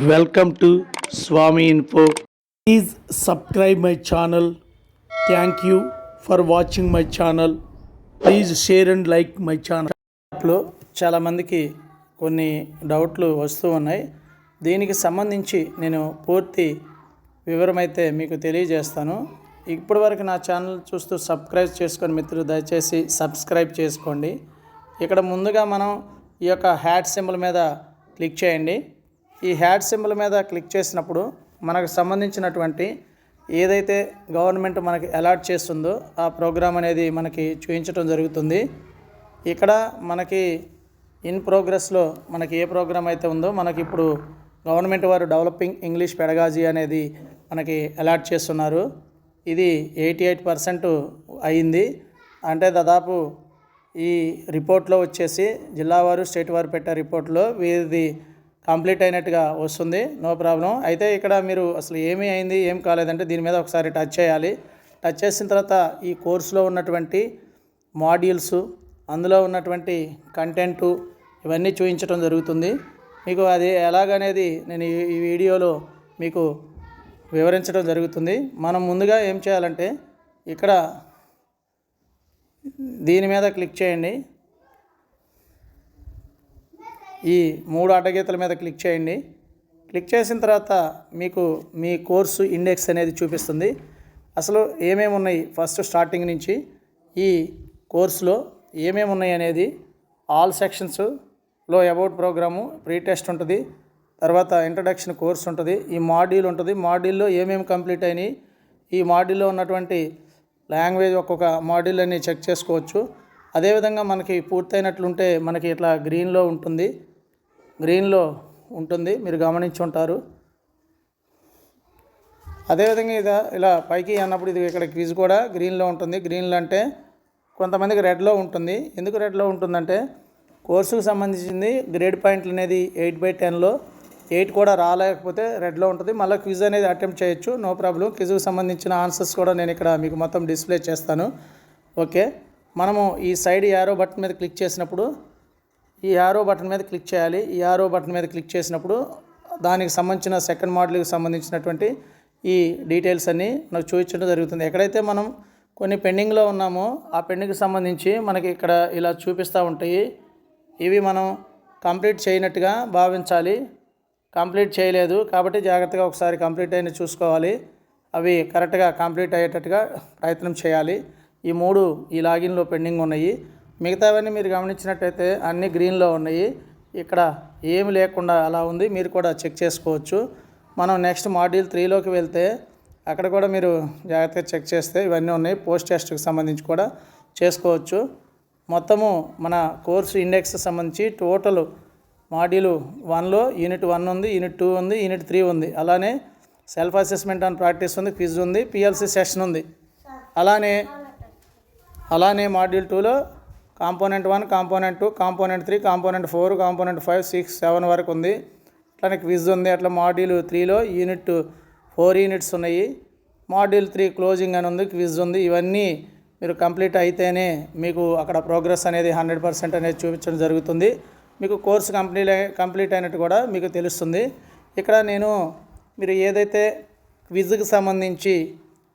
Welcome to Swami info. Please subscribe my channel thank you for watching my channel please share and like my ఛానల్లో చాలామందికి కొన్ని డౌట్లు వస్తూ ఉన్నాయి. దీనికి సంబంధించి నేను పూర్తి వివరమైతే మీకు తెలియజేస్తాను. ఇప్పటివరకు నా ఛానల్ చూస్తూ సబ్స్క్రైబ్ చేసుకొని మిత్రులు దయచేసి సబ్స్క్రైబ్ చేసుకోండి. ఇక్కడ ముందుగా మనం ఈ యొక్క హ్యాట్ సింబల్ మీద క్లిక్ చేయండి. ఈ హ్యాడ్ సింబల్ మీద క్లిక్ చేసినప్పుడు మనకు సంబంధించినటువంటి ఏదైతే గవర్నమెంట్ మనకి అలాట్ చేస్తుందో ఆ ప్రోగ్రామ్ అనేది మనకి చూపించడం జరుగుతుంది. ఇక్కడ మనకి ఇన్ ప్రోగ్రెస్లో మనకి ఏ ప్రోగ్రామ్ అయితే ఉందో మనకి ఇప్పుడు గవర్నమెంట్ వారు డెవలపింగ్ ఇంగ్లీష్ పెడగాజీ అనేది మనకి అలాట్ చేస్తున్నారు. ఇది ఎయిటీ ఎయిట్ పర్సెంట్ అయింది. అంటే దాదాపు ఈ రిపోర్ట్లో వచ్చేసి జిల్లా వారు స్టేట్ వారు పెట్టే రిపోర్ట్లో వీరిది కంప్లీట్ అయినట్టుగా వస్తుంది. No problem. అయితే ఇక్కడ మీరు అసలు ఏమీ అయింది ఏం కాలేదంటే దీని మీద ఒకసారి టచ్ చేయాలి. టచ్ చేసిన తర్వాత ఈ కోర్సులో ఉన్నటువంటి మాడ్యూల్స్ అందులో ఉన్నటువంటి కంటెంటు ఇవన్నీ చూపించడం జరుగుతుంది. మీకు అది ఎలాగనేది నేను ఈ- వీడియోలో మీకు వివరించడం జరుగుతుంది. మనం ముందుగా ఏం చేయాలంటే ఇక్కడ దీని మీద క్లిక్ చేయండి. ఈ మూడు అడ్డగీతల మీద క్లిక్ చేయండి. క్లిక్ చేసిన తర్వాత మీకు మీ కోర్సు ఇండెక్స్ అనేది చూపిస్తుంది. అసలు ఏమేమి ఉన్నాయి ఫస్ట్ స్టార్టింగ్ నుంచి? ఈ కోర్సులో ఏమేమి ఉన్నాయి అనేది ఆల్ సెక్షన్స్లో అబౌట్ ప్రోగ్రాము ప్రీ టెస్ట్ ఉంటుంది. తర్వాత ఇంట్రడక్షన్ కోర్స్ ఉంటుంది. ఈ మాడ్యూల్ ఉంటుంది. మాడ్యూల్లో ఏమేమి కంప్లీట్ అయినాయి? ఈ మాడ్యూల్లో ఉన్నటువంటి లాంగ్వేజ్ ఒక్కొక్క మాడ్యూల్ అని చెక్ చేసుకోవచ్చు. అదేవిధంగా మనకి పూర్తయినట్లుంటే మనకి ఇట్లా గ్రీన్లో ఉంటుంది. గ్రీన్లో ఉంటుంది మీరు గమనించి ఉంటారు. అదేవిధంగా ఇది ఇలా పైకి అన్నప్పుడు ఇది ఇక్కడ క్విజ్ కూడా గ్రీన్లో ఉంటుంది. గ్రీన్లో అంటే కొంతమందికి రెడ్లో ఉంటుంది. ఎందుకు రెడ్లో ఉంటుందంటే కోర్సుకు సంబంధించింది గ్రేడ్ పాయింట్లు అనేది ఎయిట్ బై టెన్లో ఎయిట్ కూడా రాలేకపోతే రెడ్లో ఉంటుంది. మళ్ళీ క్విజ్ అనేది అటెంప్ట్ చేయొచ్చు. No problem. క్విజ్కి సంబంధించిన ఆన్సర్స్ కూడా నేను ఇక్కడ మీకు మొత్తం డిస్ప్లే చేస్తాను. ఓకే. మనము ఈ సైడ్ యారో బటన్ మీద క్లిక్ చేసినప్పుడు ఈ యారో బటన్ మీద క్లిక్ చేయాలి. ఈ యారో బటన్ మీద క్లిక్ చేసినప్పుడు దానికి సంబంధించిన సెకండ్ మోడల్కి సంబంధించినటువంటి ఈ డీటెయిల్స్ అన్నీ నాకు చూపించడం జరుగుతుంది. ఎక్కడైతే మనం కొన్ని పెండింగ్లో ఉన్నామో ఆ పెండింగ్కి సంబంధించి మనకి ఇక్కడ ఇలా చూపిస్తూ ఉంటాయి. ఇవి మనం కంప్లీట్ చేయనట్టుగా భావించాలి. కంప్లీట్ చేయలేదు కాబట్టి జాగ్రత్తగా ఒకసారి కంప్లీట్ అయిన చూసుకోవాలి. అవి కరెక్ట్గా కంప్లీట్ అయ్యేటట్టుగా ప్రయత్నం చేయాలి. ఈ మూడు ఈ లాగిన్లో పెండింగ్ ఉన్నాయి. మిగతావన్నీ మీరు గమనించినట్టయితే అన్ని గ్రీన్లో ఉన్నాయి. ఇక్కడ ఏమి లేకుండా అలా ఉంది. మీరు కూడా చెక్ చేసుకోవచ్చు. మనం నెక్స్ట్ మాడ్యూల్ త్రీలోకి వెళ్తే అక్కడ కూడా మీరు జాగ్రత్తగా చెక్ చేస్తే ఇవన్నీ ఉన్నాయి. పోస్ట్ టెస్ట్కి సంబంధించి కూడా చేసుకోవచ్చు. మొత్తము మన కోర్సు ఇండెక్స్ సంబంధించి టోటల్ మాడ్యూల్ వన్లో యూనిట్ వన్ ఉంది యూనిట్ టూ ఉంది యూనిట్ త్రీ ఉంది. అలానే సెల్ఫ్ అసెస్మెంట్ అండ్ ప్రాక్టీస్ ఉంది క్విజ్ ఉంది పిఎల్సి సెషన్ ఉంది. అలానే అలానే మాడ్యూల్ టూలో component one component two component three component four component five six seven వరకు ఉంది. అట్లానే క్విజ్ ఉంది. అట్లా మాడ్యూల్ త్రీలో యూనిట్ ఫోర్ యూనిట్స్ ఉన్నాయి. మాడ్యూల్ త్రీ క్లోజింగ్ అని ఉంది క్విజ్ ఉంది. ఇవన్నీ మీరు కంప్లీట్ అయితేనే మీకు అక్కడ ప్రోగ్రెస్ అనేది హండ్రెడ్ పర్సెంట్ అనేది చూపించడం జరుగుతుంది. మీకు కోర్సు కంప్లీట్ కంప్లీట్ అయినట్టు కూడా మీకు తెలుస్తుంది. ఇక్కడ నేను మీరు ఏదైతే క్విజ్కి సంబంధించి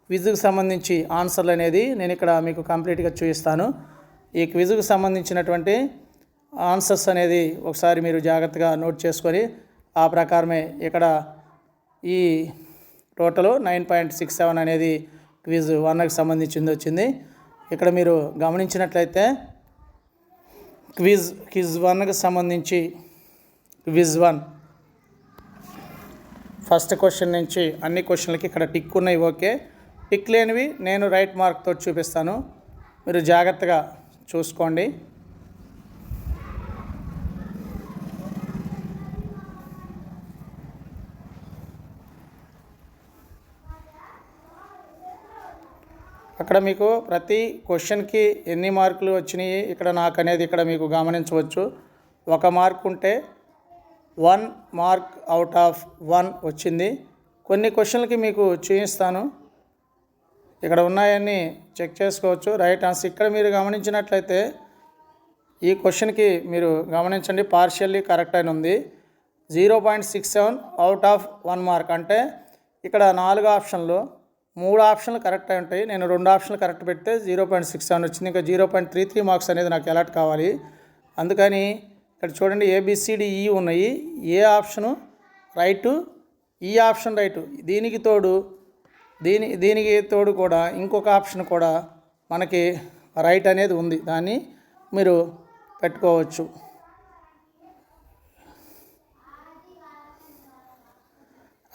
క్విజ్కి సంబంధించి ఆన్సర్లు అనేది నేను ఇక్కడ మీకు కంప్లీట్గా చూపిస్తాను. ఈ క్విజ్కు సంబంధించినటువంటి ఆన్సర్స్ అనేది ఒకసారి మీరు జాగ్రత్తగా నోట్ చేసుకొని ఆ ప్రకారమే ఇక్కడ ఈ total nine point six seven అనేది క్విజ్ వన్కి సంబంధించింది వచ్చింది. ఇక్కడ మీరు గమనించినట్లయితే క్విజ్ క్విజ్ వన్కి సంబంధించి క్విజ్ వన్. ఫస్ట్ క్వశ్చన్ నుంచి అన్ని క్వశ్చన్లకి ఇక్కడ టిక్ ఉన్నాయి ఓకే. టిక్ లేనివి నేను రైట్ మార్క్తో చూపిస్తాను. మీరు జాగ్రత్తగా చూసుకోండి. అక్కడ మీకు ప్రతి క్వశ్చన్కి ఎన్ని మార్కులు వచ్చినాయి ఇక్కడ నాకు అనేది ఇక్కడ మీకు గమనించవచ్చు. ఒక మార్క్ ఉంటే one mark out of one వచ్చింది. కొన్ని క్వశ్చన్లకి మీకు చూపిస్తాను. ఇక్కడ ఉన్నాయన్నీ చెక్ చేసుకోవచ్చు. Right answer. ఇక్కడ మీరు గమనించినట్లయితే ఈ క్వశ్చన్కి మీరు గమనించండి. పార్షియల్లీ కరెక్ట్ అయిన ఉంది. Zero point six seven out of one mark. అంటే ఇక్కడ నాలుగు ఆప్షన్లు మూడు ఆప్షన్లు కరెక్ట్ అయి ఉంటాయి. నేను రెండు ఆప్షన్లు కరెక్ట్ పెడితే జీరో పాయింట్ సిక్స్ సెవెన్ వచ్చింది. ఇంకా zero point three three marks అనేది నాకు ఎలాట్ కావాలి. అందుకని ఇక్కడ చూడండి A B C D E ఉన్నాయి. ఏ ఆప్షను రైటు ఈ ఆప్షన్ రైటు. దీనికి తోడు దీని దీనికి తోడు కూడా ఇంకొక ఆప్షన్ కూడా మనకి రైట్ అనేది ఉంది. దాన్ని మీరు పెట్టుకోవచ్చు.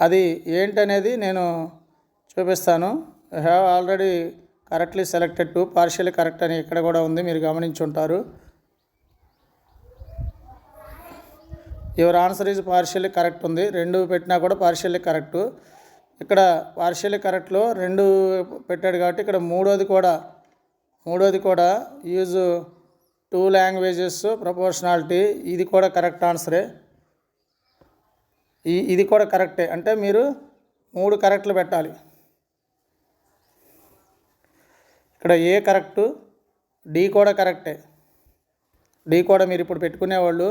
అది ఏంటనేది నేను చూపిస్తాను. Have already correctly selected to partially correct అని ఇక్కడ కూడా ఉంది. మీరు గమనించి ఉంటారు your answer is partially correct ఉంది. రెండు పెట్టినా కూడా పార్షియల్లీ కరెక్ట్ ఇక్కడ పార్షియల్ కరెక్ట్లో రెండు పెట్టాడు కాబట్టి ఇక్కడ మూడోది కూడా మూడోది కూడా యూజ్ టూ లాంగ్వేజెస్ ప్రపోర్షనాలిటీ ఇది కూడా కరెక్ట్ ఆన్సరే ఈ ఇది కూడా కరెక్టే అంటే మీరు మూడు కరెక్ట్లు పెట్టాలి. ఇక్కడ ఏ కరెక్టు డి కూడా కరెక్టే డి కూడా మీరు ఇప్పుడు పెట్టుకునేవాళ్ళు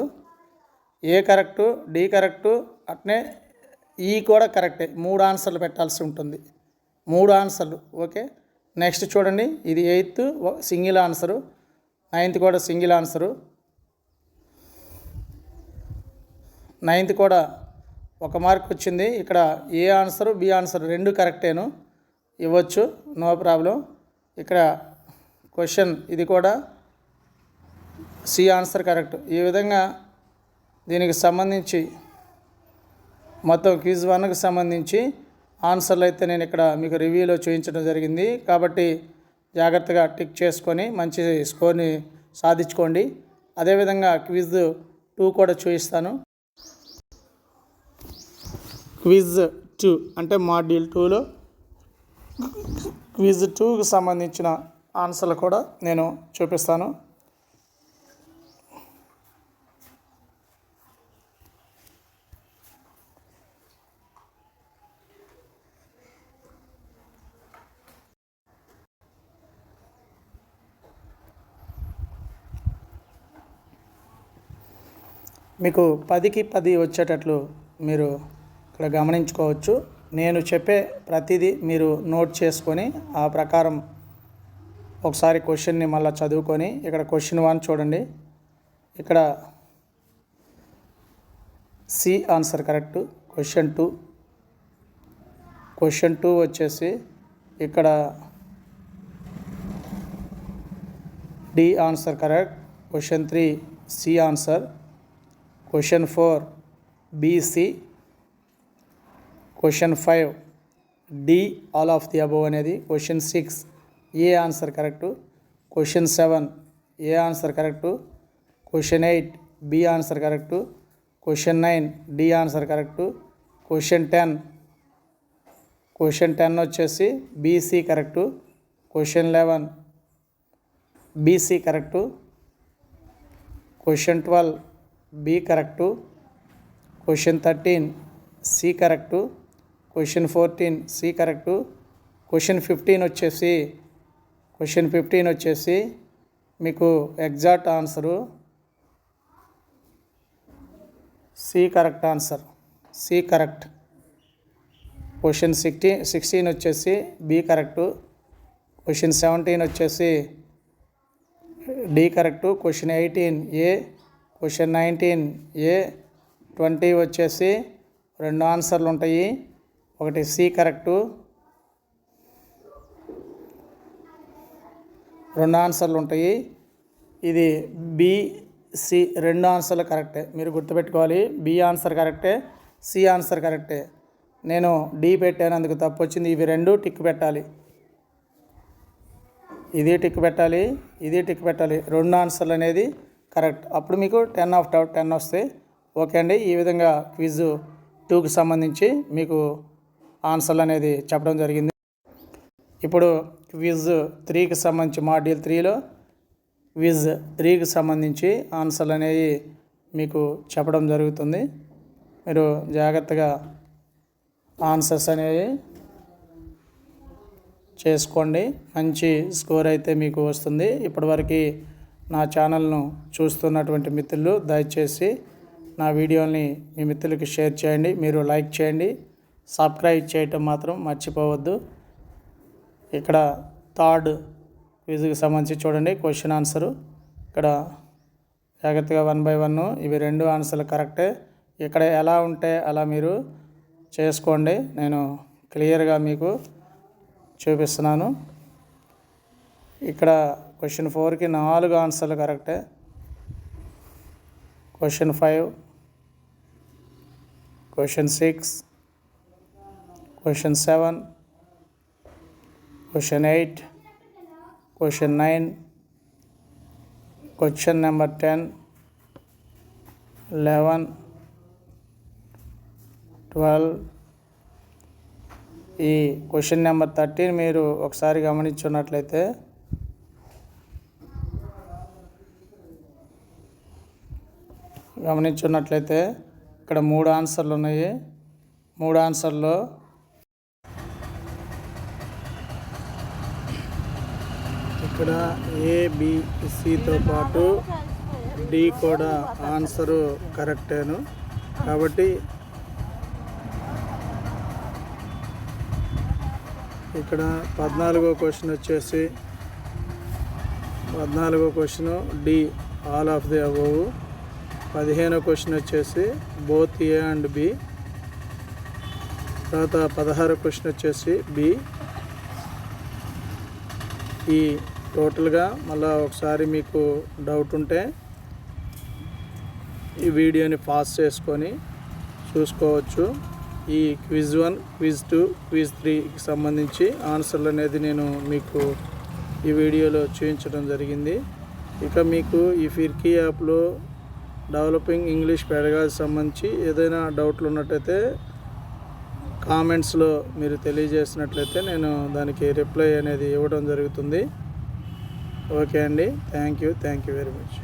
ఏ కరెక్టు డి కరెక్టు అట్నే ఈ కూడా కరెక్టే. మూడు ఆన్సర్లు పెట్టాల్సి ఉంటుంది. మూడు ఆన్సర్లు. ఓకే? నెక్స్ట్ చూడండి. ఇది ఎయిత్ సింగిల్ ఆన్సరు. నైన్త్ కూడా సింగిల్ ఆన్సరు. నైన్త్ కూడా ఒక మార్క్ వచ్చింది. ఇక్కడ ఏ ఆన్సర్ బి ఆన్సర్ రెండు కరెక్టేను. ఇవ్వచ్చు. No problem. ఇక్కడ క్వశ్చన్ ఇది కూడా సి ఆన్సర్ కరెక్ట్. ఈ విధంగా దీనికి సంబంధించి మొత్తం క్విజ్ వన్కి సంబంధించి ఆన్సర్లు అయితే నేను ఇక్కడ మీకు రివ్యూలో చూపించడం జరిగింది. కాబట్టి జాగ్రత్తగా టిక్ చేసుకొని మంచి స్కోర్ని సాధించుకోండి. అదేవిధంగా క్విజ్ టూ కూడా చూపిస్తాను. క్విజ్ టూ అంటే మాడ్యూల్ టూలో క్విజ్ టూకి సంబంధించిన ఆన్సర్లు కూడా నేను చూపిస్తాను. మీకు పదికి పది వచ్చేటట్లు మీరు ఇక్కడ గమనించుకోవచ్చు. నేను చెప్పే ప్రతిదీ మీరు నోట్ చేసుకొని ఆ ప్రకారం ఒకసారి క్వశ్చన్ని మళ్ళీ చదువుకొని ఇక్కడ క్వశ్చన్ వన్ చూడండి. ఇక్కడ C answer correct question two. Question two వచ్చేసి ఇక్కడ D answer correct question three C answer. Question four B C question five D all of the above అనేది question six A answer correct question seven A answer correct question eight B answer correct question nine D answer correct question ten question ten వచ్చేసి B C correct question eleven B C correct question twelve B correct question thirteen C correct question fourteen C correct question fifteen వచ్చేసి question fifteen వచ్చేసి మీకు exact answer C correct answer C correct question sixteen sixteen వచ్చేసి B correct question seventeen వచ్చేసి D correct question eighteen A question nineteen. A twenty వచ్చేసి రెండు ఆన్సర్లు ఉంటాయి. ఒకటి సి కరెక్టు. రెండు ఆన్సర్లు ఉంటాయి. ఇది బి సి రెండు ఆన్సర్లు కరెక్టే. మీరు గుర్తుపెట్టుకోవాలి. బి ఆన్సర్ కరెక్టే సి ఆన్సర్ కరెక్టే. నేను డి పెట్టాను అందుకు తప్పు వచ్చింది ఇవి రెండు టిక్ పెట్టాలి. ఇది టిక్ పెట్టాలి ఇది టిక్ పెట్టాలి. రెండు ఆన్సర్లు అనేది కరెక్ట్. అప్పుడు మీకు టెన్ ఆఫ్ టెన్ వస్తాయి ఓకే అండి. ఈ విధంగా క్విజ్ టూకి సంబంధించి మీకు ఆన్సర్లు అనేది చెప్పడం జరిగింది. ఇప్పుడు క్విజ్ త్రీకి సంబంధించి మాడ్యూల్ త్రీలో క్విజ్ త్రీకి సంబంధించి ఆన్సర్లు అనేవి మీకు చెప్పడం జరుగుతుంది. మీరు జాగ్రత్తగా ఆన్సర్స్ అనేవి చేసుకోండి. మంచి స్కోర్ అయితే మీకు వస్తుంది. ఇప్పటివరకు నా ఛానల్ను చూస్తున్నటువంటి మిత్రులు దయచేసి నా వీడియోని మీ మిత్రులకి షేర్ చేయండి. మీరు లైక్ చేయండి. సబ్స్క్రైబ్ చేయటం మాత్రం మర్చిపోవద్దు. ఇక్కడ థర్డ్ క్విజ్కి సంబంధించి చూడండి. Question answer. ఇక్కడ జాగ్రత్తగా వన్ బై వన్. ఇవి రెండు ఆన్సర్లు కరెక్టే. ఇక్కడ ఎలా ఉంటే అలా మీరు చేసుకోండి. నేను క్లియర్గా మీకు చూపిస్తున్నాను. ఇక్కడ క్వశ్చన్ ఫోర్కి నాలుగు ఆన్సర్లు కరెక్టే question five question six question seven question eight question nine question number ten eleven twelve ఈ క్వశ్చన్ నెంబర్ థర్టీన్ మీరు ఒకసారి గమనించున్నట్లయితే గమనించున్నట్లయితే ఇక్కడ మూడు ఆన్సర్లు ఉన్నాయి. మూడు ఆన్సర్లో ఇక్కడ ఏబిసితో పాటు డి కూడా ఆన్సరు కరెక్టేను. కాబట్టి ఇక్కడ పద్నాలుగో క్వశ్చన్ వచ్చేసి పద్నాలుగో question D all of the above పదిహేనో క్వశ్చన్ వచ్చేసి బోత్ ఏ అండ్ బి. తర్వాత పదహారో క్వశ్చన్ వచ్చేసి బి. ఈ టోటల్గా మళ్ళీ ఒకసారి మీకు డౌట్ ఉంటే ఈ వీడియోని పాస్ చేసుకొని చూసుకోవచ్చు. ఈ quiz one quiz two quiz త్రీకి సంబంధించి ఆన్సర్లు అనేది నేను మీకు ఈ వీడియోలో చూపించడం జరిగింది. ఇక మీకు ఈ ఫిర్కీ యాప్లో డెవలపింగ్ ఇంగ్లీష్ పెడగాకి సంబంధించి ఏదైనా డౌట్లు ఉన్నట్టయితే కామెంట్స్లో మీరు తెలియజేసినట్లయితే నేను దానికి రిప్లై అనేది ఇవ్వడం జరుగుతుంది. ఓకే అండి. Thank you. Thank you very much.